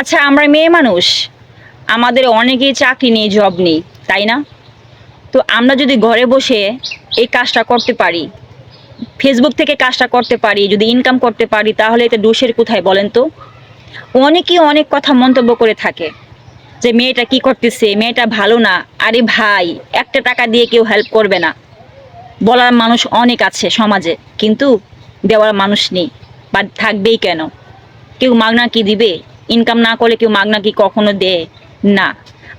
আচ্ছা আমরা মেয়ে মানুষ, আমাদের অনেকেই চাকরি নেই জব নেই, তাই না? তো আমরা যদি ঘরে বসে এই কাজটা করতে পারি ফেসবুক থেকে কাজটা করতে পারি, যদি ইনকাম করতে পারি, তাহলে এটা দোষের কোথায় বলেন তো? অনেকেই অনেক কথা মন্তব্য করে থাকে যে মেয়েটা কি করতেছে, মেয়েটা ভালো না, আরে ভাই, একটা টাকা দিয়ে কেউ হেল্প করবে না। বলার মানুষ অনেক আছে সমাজে, কিন্তু দেওয়ার মানুষ নেই, বা থাকবেই কেন? কেউ মাগনা কি দিবে? ইনকাম না করলে কেউ মাগনা কি কখনো দেয় না।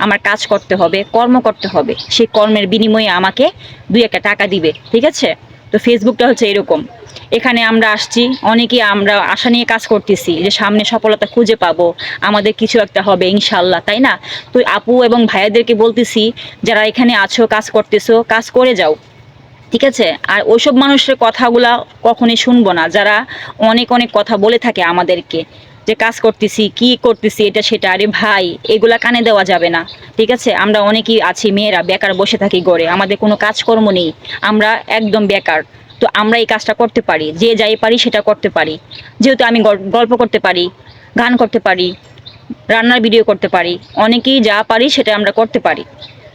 আমার কাজ করতে হবে, কর্ম করতে হবে। সেই কর্মের বিনিময়ে আমাকে দুই একটা টাকা দিবে, ঠিক আছে? তো ফেসবুকটা হচ্ছে এরকম। এখানে আমরা আসছি, অনেকে আমরা আশা নিয়ে কাজ করতেছি যে সামনে সফলতা খুঁজে পাবো, আমাদের কিছু একটা হবে ইনশাল্লাহ তাই না? তো আপু এবং ভাইয়াদেরকে বলতেছি, যারা এখানে আছো, কাজ করতেছো, কাজ করে যাও, ঠিক আছে? আর ওইসব মানুষের কথাগুলা কখনোই শুনব না। যারা অনেক অনেক কথা বলে থাকে আমাদেরকে যে কাজ করতেছি, কি করতেছি, এটা, সেটা, আরে ভাই, এগুলা কানে দেওয়া যাবে না, ঠিক আছে? আমরা অনেকেই আছি, মেয়েরা, বেকার বসে থাকি গড়ে আমাদের কোনো কাজকর্ম নেই, আমরা একদম বেকার, তো আমরা এই কাজটা করতে পারি, যে যাই পারি সেটা করতে পারি, যেহেতু আমি গল- গল্প করতে পারি, গান করতে পারি, রান্নার ভিডিও করতে পারি, অনেকেই যা পারি সেটা আমরা করতে পারি,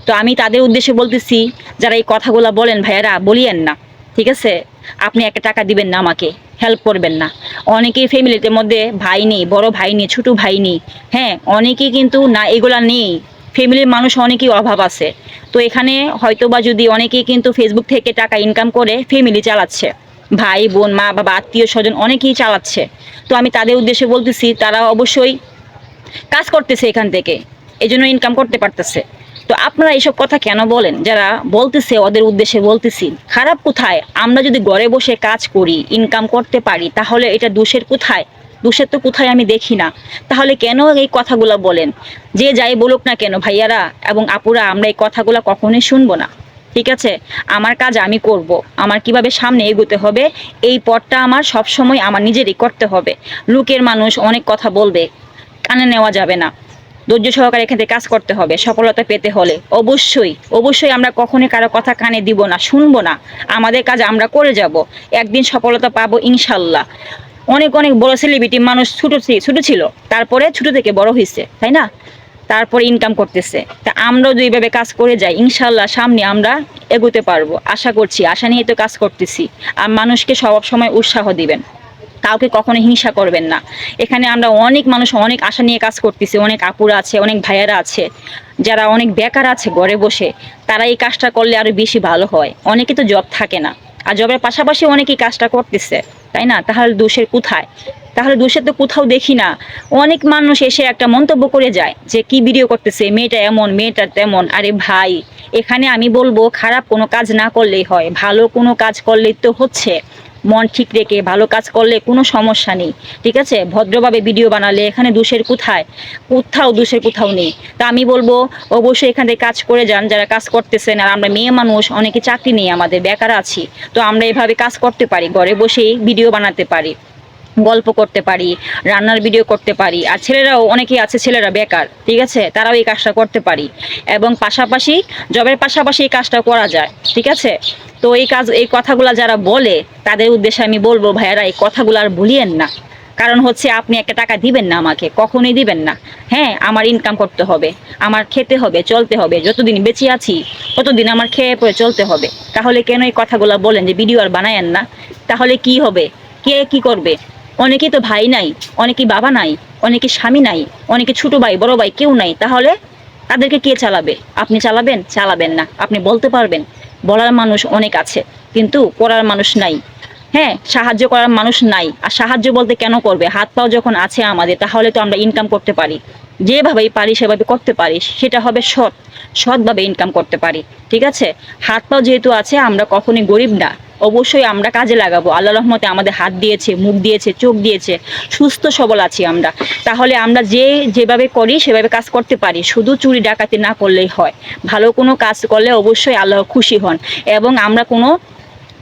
তো আমি তাদের উদ্দেশ্যে বলতেছি, যারা এই কথাগুলো বলেন ভাইয়ারা, বলিয়েন না, ঠিক আছে? আপনি একটা টাকা দিবেন না আমাকে হেল্প করবেন না। অনেকেই ফ্যামিলিতে মধ্যে ভাই নেই, বড় ভাই নেই, ছোটো ভাই নেই। হ্যাঁ অনেকেই কিন্তু না, এগুলা নেই। ফ্যামিলির মানুষ অনেকেই অভাব আছে। তো এখানে হয়তোবা যদি অনেকেই কিন্তু ফেসবুক থেকে টাকা ইনকাম করে ফ্যামিলি চালাচ্ছে। ভাই, বোন, মা, বাবা, আত্মীয় স্বজন অনেকেই চালাচ্ছে। তো আমি তাদের উদ্দেশ্যে বলতেছি, তারা অবশ্যই কাজ করতেছে এখান থেকে। এই জন্য ইনকাম করতে পারতেছে। তো আপনারা এইসব কথা কেন বলেন? যারা বলতেছে, ওদের উদ্দেশ্যে বলতেছি, খারাপ কোথায়? আমরা যদি ঘরে বসে কাজ করি ইনকাম করতে পারি, তাহলে এটা দোষের কোথায়? দোষের তো কোথায় আমি দেখি না। তাহলে কেন এই কথাগুলো বলেন? যে যাই বলুক না কেন, ভাইয়ারা এবং আপুরা, আমরা এই কথাগুলো কখনোই শুনব না। ঠিক আছে? আমার কাজ আমি করব। আমার কীভাবে সামনে এগোতে হবে? এই পথটা আমার সব সময় আমার নিজেরই করতে হবে। লোকের মানুষ অনেক কথা বলবে, কানে নেওয়া যাবে না। ধৈর্য সহকারে এখান থেকে কাজ করতে হবে, সফলতা পেতে হলে। অবশ্যই অবশ্যই আমরা কখনোই কারও কথা কানে দিব না, শুনব না। আমাদের কাজ আমরা করে যাব। একদিন সফলতা পাবো ইনশাল্লাহ। অনেক অনেক বড় সেলিব্রিটি মানুষ ছোটো ছোটো ছিল। তারপরে ছোটো থেকে বড় হয়েছে তাই না? তারপরে ইনকাম করতেছে। তা আমরাও যদি এইভাবে কাজ করে যাই, ইনশাল্লাহ সামনে আমরা এগোতে পারব। আশা করছি, আশা নিয়ে তো কাজ করতেছি। আর মানুষকে সব সময় উৎসাহ দিবেন। কাউকে কখনো হিংসা করবেন না। এখানে আমরা অনেক মানুষ অনেক আশা নিয়ে কাজ করতেছি, অনেক আপুরা আছে, অনেক ভাইয়ারা আছে, যারা অনেক বেকার আছে ঘরে বসে, তারা এই কাজটা করলে আরও বেশি ভালো হয়। অনেকে তো জব থাকে না। আর জবের পাশাপাশি অনেকেই কাজটা করতেছে, তাই না? তাহলে দোষের কোথায়? তাহলে দোষের তো কোথাও দেখি না। অনেক মানুষ এসে একটা মন্তব্য করে যায় যে, কি ভিডিও করতেছে? মেয়েটা এমন, মেয়েটা তেমন। আরে ভাই, এখানে আমি বলব, খারাপ কোনো কাজ না করলেই হয়, ভালো কোনো কাজ করলেই তো হচ্ছে। মন ঠিক রেখে, ভালো কাজ করলে কোনো সমস্যা নেই, ঠিক আছে? ভদ্রভাবে ভিডিও বানালে এখানে দোষের কোথায়? কোথাও দোষের কোথাও নেই। তা আমি বলব, অবশ্যই এখানে কাজ করে যান, যারা কাজ করতেছেন, আর আমরা মেয়ে মানুষ, অনেকে চাকরি নেই আমাদের, বেকার আছি। তো আমরা এভাবে কাজ করতে পারি, ঘরে বসেই ভিডিও বানাতে পারি। গল্প করতে পারি, রান্নার ভিডিও করতে পারি। আর ছেলেরাও, অনেকেই আছে ছেলেরা বেকার, ঠিক আছে? তারাও এই কাজটা করতে পারি। এবং পাশাপাশি জবের পাশাপাশি এই কাজটা করা যায়, ঠিক আছে? তো এই কাজ, এই কথাগুলো যারা বলে, তাদের উদ্দেশ্যে আমি বলব, ভাইয়ারা, এই কথাগুলো আর ভুলিয়েন না। কারণ হচ্ছে আপনি একটা টাকা দিবেন না আমাকে, কখনোই দিবেন না। হ্যাঁ আমার ইনকাম করতে হবে, আমার খেতে হবে, চলতে হবে, যতদিন বেঁচে আছি, ততদিন আমার খেয়ে পরে চলতে হবে। তাহলে কেন এই কথাগুলো বলেন যে, ভিডিও আর বানায়েন না? তাহলে কি হবে? কে কি করবে? অনেকেই তো ভাই নাই অনেকেই বাবা নাই, অনেকে স্বামী নাই, অনেকে ছোট ভাই, বড় ভাই কেউ নাই। তাহলে তাদেরকে কে চালাবে? আপনি চালাবেন? চালাবেন না। আপনি বলতে পারবেন, বলার মানুষ অনেক আছে, কিন্তু করার মানুষ নাই। হ্যাঁ সাহায্য করার মানুষ নাই। আর সাহায্য বলতে কেন করবে? হাত পাও যখন আছে আমাদের, তাহলে তো আমরা ইনকাম করতে পারি। যেভাবেই পারি, সেভাবে করতে পারি। সেটা হবে সৎ। সৎভাবে ইনকাম করতে পারি। ঠিক আছে? হাত পাও যেহেতু আছে, আমরা কখনই গরিব না। অবশ্যই আমরা কাজে লাগাবো। আল্লাহ রহমতে আমাদের হাত দিয়েছে, মুখ দিয়েছে, চোখ দিয়েছে। সুস্থ, সবল আছি আমরা। তাহলে আমরা যে যেভাবে করি, সেভাবে কাজ করতে পারি। শুধু চুরি ডাকাতি না করলেই হয়। ভালো কোনো কাজ করলে অবশ্যই আল্লাহ খুশি হন এবং আমরা কোনো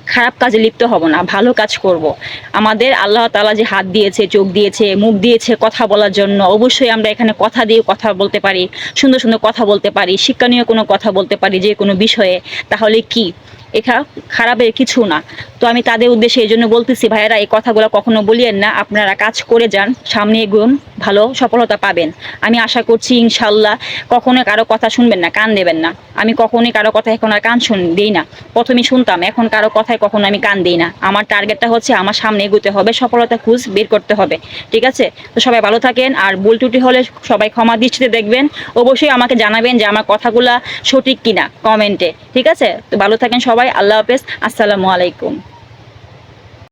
খারাপ কাজে লিপ্ত হব না, ভালো কাজ করব। আমাদের আল্লাহ তালা যে হাত দিয়েছে, চোখ দিয়েছে, মুখ দিয়েছে কথা বলার জন্য, অবশ্যই আমরা এখানে কথা দিয়ে কথা বলতে পারি, সুন্দর সুন্দর কথা বলতে পারি শিক্ষা শিক্ষণীয় কোনো কথা বলতে পারি যে কোনো বিষয়ে। তাহলে কি? এটা খারাপের কিছু না। তো আমি তাদের উদ্দেশ্যে এই জন্য বলতেছি, ভাইয়েরা, এই কথাগুলো কখনো বলিয়েন না। আপনারা কাজ করে যান, সামনে এগুন, ভালো সফলতা পাবেন। আমি আশা করছি ইনশাল্লাহ কখনো কারও কথা শুনবেন না, কান দেবেন না। আমি কখনোই কারও কথা এখন আর কান শুন, দিই না। প্রথমে শুনতাম, এখন কারও কথায় কখনো আমি কান দিই না। আমার টার্গেটটা হচ্ছে, আমার সামনে এগোতে হবে, সফলতা খুঁজ বের করতে হবে। ঠিক আছে? তো সবাই ভালো থাকেন, আর ভুল ত্রুটি হলে সবাই ক্ষমা দৃষ্টিতে দেখবেন। অবশ্যই আমাকে জানাবেন যে আমার কথাগুলা সঠিক কিনা, কমেন্টে। ঠিক আছে? তো ভালো থাকেন সবাই আল্লাহ হাফেজ। আসসালামু আলাইকুম।